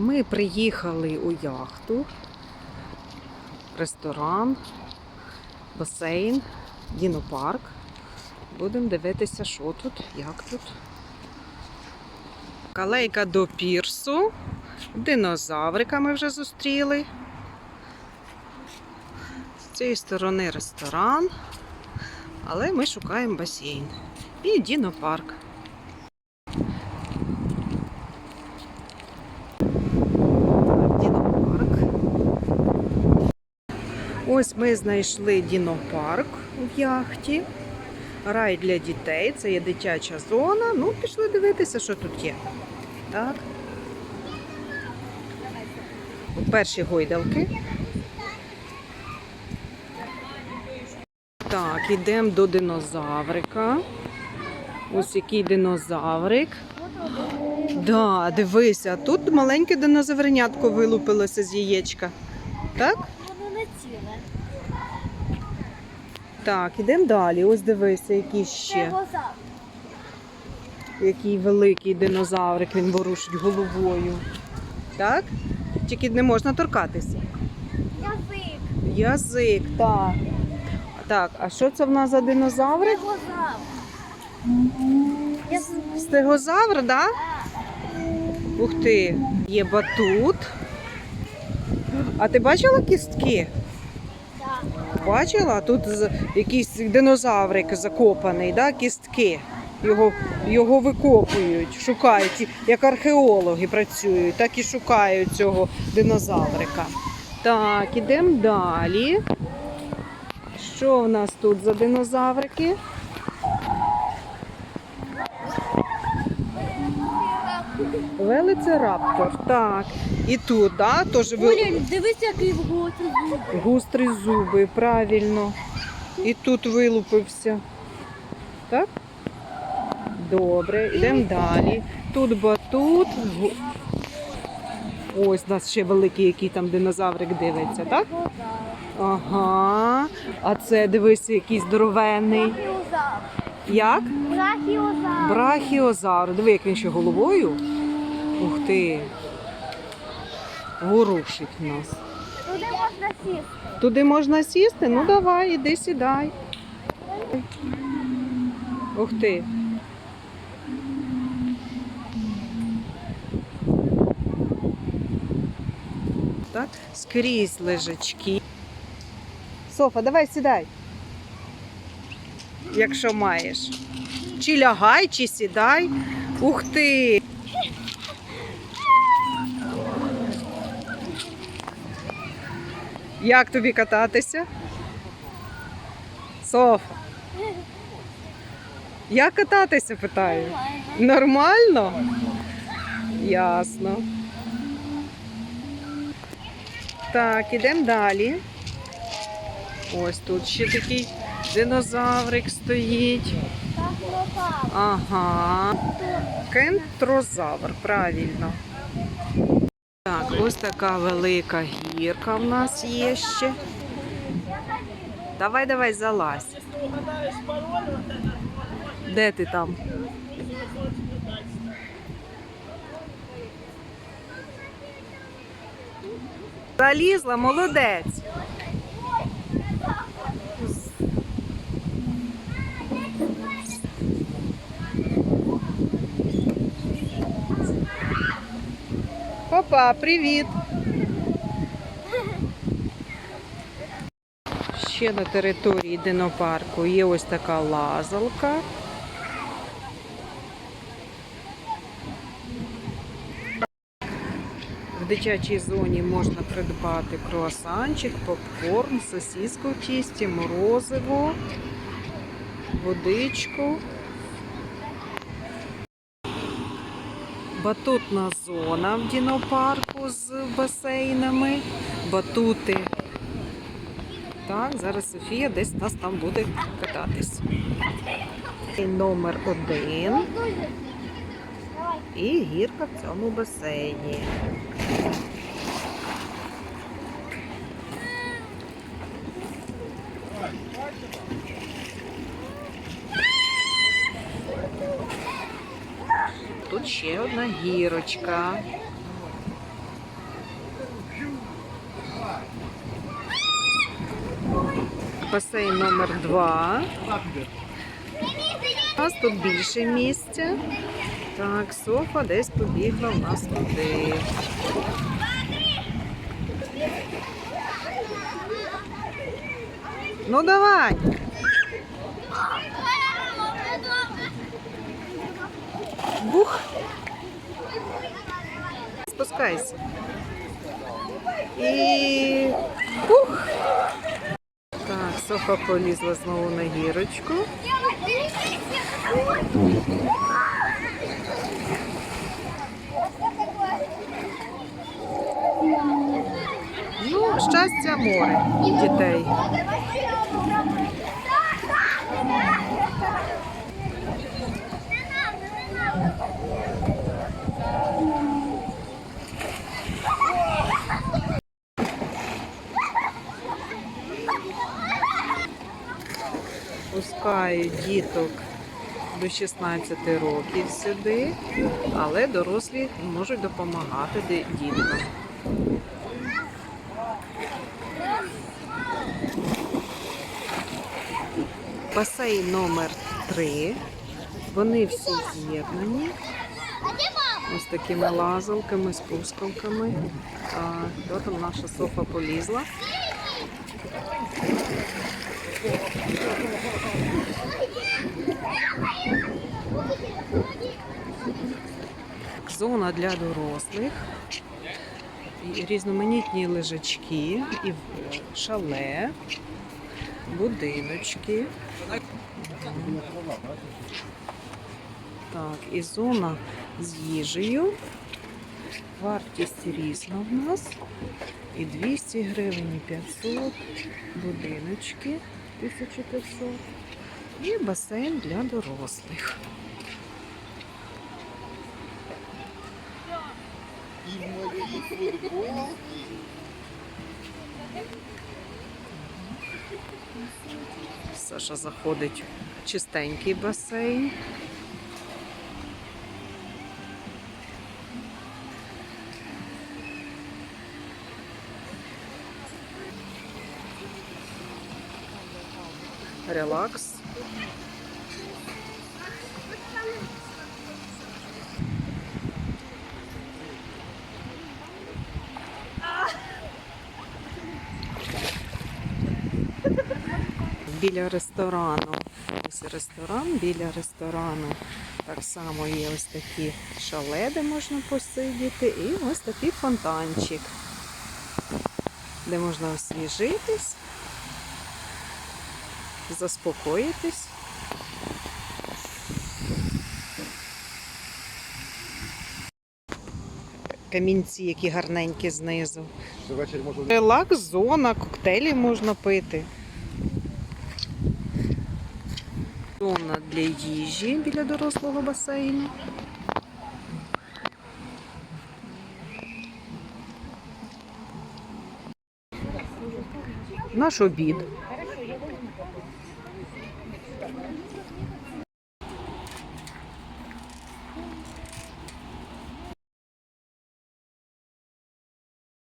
Ми приїхали у яхту, ресторан, басейн, дінопарк. Будемо дивитися, що тут, як тут. Калейка до пірсу. Динозаврика ми вже зустріли. З цієї сторони ресторан. Але ми шукаємо басейн. І дінопарк. Дінопарк. Ось ми знайшли дінопарк в яхті. Рай для дітей. Це є дитяча зона. Ну, пішли дивитися, що тут є. Так. Перші гойдалки. Так, ідемо до динозаврика. Ось який динозаврик. Да, дивися, тут маленьке динозавренятко вилупилося з яєчка. Так? Так, ідемо далі. Ось дивися, який ще. Який великий динозаврик, він ворушить головою. Так? Тільки не можна торкатися. Язик. Язик, так. Так, а що це в нас за динозаврик? Язик. Стегозавр, так? Да? Ух ти, є батут. А ти бачила кістки? Бачила? Тут якийсь динозаврик закопаний, да? кістки. Його, його викопують, шукають, як археологи працюють, так і шукають цього динозаврика. Так, ідемо далі. Що в нас тут за динозаврики? Велицераптор. Так. І тут, да, теж ви... Оля, дивись, який в готі зуб. Гострі зуби, правильно. І тут вилупився. Так? Добре, йдемо далі. Тут батут. Ось у нас ще великий, який там динозаврик дивиться, так? Ага. А це дивись, який здоровенний. Брахіозавр. Як? Брахіозавр. Брахіозавр. Диви, як він ще головою. Ух ти. Ворушить нас. Туди можна сісти. Туди можна сісти? Ну давай, іди сідай. Ух ти. Так, скрізь лежачки. Софа, давай сідай. Якщо маєш. Чи лягай, чи сідай. Ух ти. Як тобі кататися? Софа. Як кататися, питаю? Нормально? Ясно. Так, ідемо далі. Ось тут ще такий динозаврик стоїть. Ага. Кентрозавр, правильно. Ось така велика гірка в нас є ще. Давай, давай, залазь. Де ти там? Залізла, молодець. Папа, привіт. Ще на території динопарку є ось така лазалка. В дитячій зоні можна придбати круасанчик, попкорн, сосиску в тісті, морозиво, водичку. Батутна зона в дінопарку з басейнами, батути. Так, зараз Софія десь нас там буде кататись. Номер один і гірка в цьому басейні. Тут ще одна гірочка. Басейн номер 2 У нас тут більше місця. Так, софа десь побігла в нас туди. Ну давай! Бух. Спускайся. І бух. Так, Софа полізла знову на гірочку. Ну, щастя море дітей. Пускають діток до 16 років сюди, але дорослі можуть допомагати діткам. Басейн номер 3. Вони всі з'єднані. Ось такими лазалками, спускалками. Там наша софа полізла. Зона для дорослих. І різноманітні лежачки, і шале, будиночки. Так, і зона з їжею. Вартість різна в нас. І 200 гривень, і 500, будиночки 1500 і басейн для дорослих. Саша заходить в чистенький басейн. Релакс. Біля ресторану. Ось ресторан, біля ресторану. Так само є ось такі шале, де можна посидіти, і ось такий фонтанчик, де можна освіжитись, заспокоїтись. Камінці, які гарненькі знизу. Релакс, зона, коктейлі можна пити. Зона для їжі біля дорослого басейну. Наш обід.